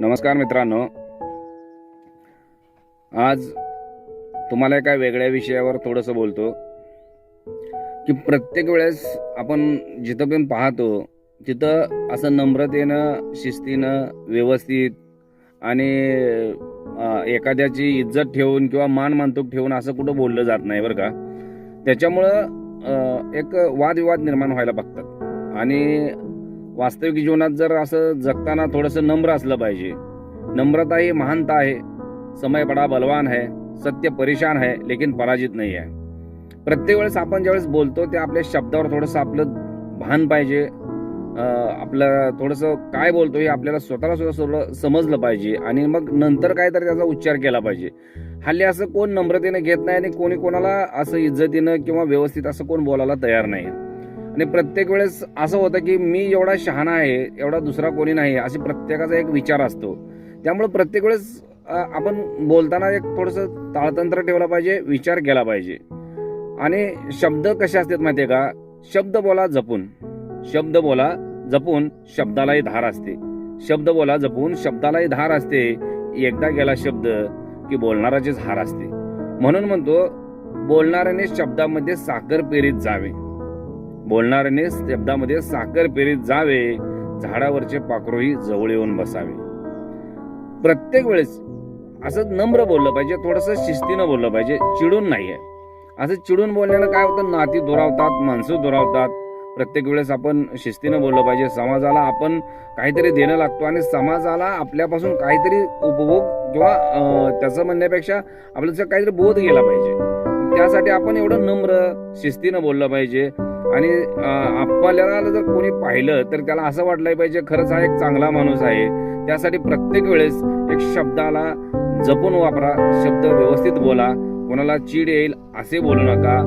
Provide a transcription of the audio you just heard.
नमस्कार मित्रांनो. आज तुम्हाला एका वेगळ्या विषयावर थोडंसं बोलतो. की प्रत्येक वेळेस आपण जिथं पण पाहतो तिथं असं नम्रतेनं शिस्तीनं व्यवस्थित आणि एखाद्याची इज्जत ठेवून किंवा मान मानतूक ठेवून असं कुठं बोललं जात नाही बरं का. त्याच्यामुळं एक वादविवाद निर्माण व्हायला बघतात. आणि वास्तविक जीवनात जर असं जगताना थोडंसं नम्र असलं पाहिजे. नम्रता ही महानता आहे. समय बडा बलवान है सत्य परेशान है लेकिन पराजित नाही आहे. प्रत्येक वेळेस आपण ज्यावेळेस बोलतो ते आपल्या शब्दावर थोडंसं आपलं भान पाहिजे. आपलं थोडंसं काय बोलतो हे आपल्याला स्वतःला सुद्धा थोडं समजलं पाहिजे आणि मग नंतर काय तर त्याचा उच्चार केला पाहिजे. हल्ली असं कोण नम्रतेने घेत नाही आणि कोणी कोणाला असं इज्जतीनं किंवा व्यवस्थित असं कोण बोलायला तयार नाही. आणि प्रत्येक वेळेस असं होतं की मी एवढा शहाणा आहे एवढा दुसरा कोणी नाही असे प्रत्येकाचा एक विचार असतो. त्यामुळे प्रत्येक वेळेस आपण बोलताना एक थोडंसं ताळतंत्र ठेवलं पाहिजे विचार केला पाहिजे. आणि शब्द कसे असतात माहितीये का? शब्द बोला जपून. शब्द बोला जपून शब्दालाही धार असते. शब्द बोला जपून शब्दालाही धार असते. एकदा गेला शब्द की बोलणाराचीच हार असते. म्हणून म्हणतो बोलणाऱ्याने शब्दामध्ये साखर पेरीत जावे. बोलणाऱ्याने शब्दामध्ये साखर पेरीत जावे झाडावरचे पाखरूही जवळ येऊन बसावे. प्रत्येक वेळेस असं नम्र बोललं पाहिजे थोडंसं शिस्तीनं बोललं पाहिजे चिडून नाहीये. असं चिडून बोलण्यानं काय होतं नाती दुरावतात माणसं दुरावतात. प्रत्येक वेळेस आपण शिस्तीनं बोललं पाहिजे समाजाला आपण काहीतरी देणं लागतो आणि समाजाला आपल्यापासून काहीतरी उपभोग किंवा त्याचं म्हणण्यापेक्षा आपल्याचा काहीतरी बोध गेला पाहिजे. त्यासाठी आपण एवढं नम्र शिस्तीनं बोललं पाहिजे. आणि आपल्याला जर कोणी पाहिलं तर त्याला असं वाटलं पाहिजे खरंच हा एक चांगला माणूस आहे. त्यासाठी प्रत्येक वेळेस एक शब्दाला जपून वापरा शब्द व्यवस्थित बोला. कोणाला चीड येईल असे बोलू नका.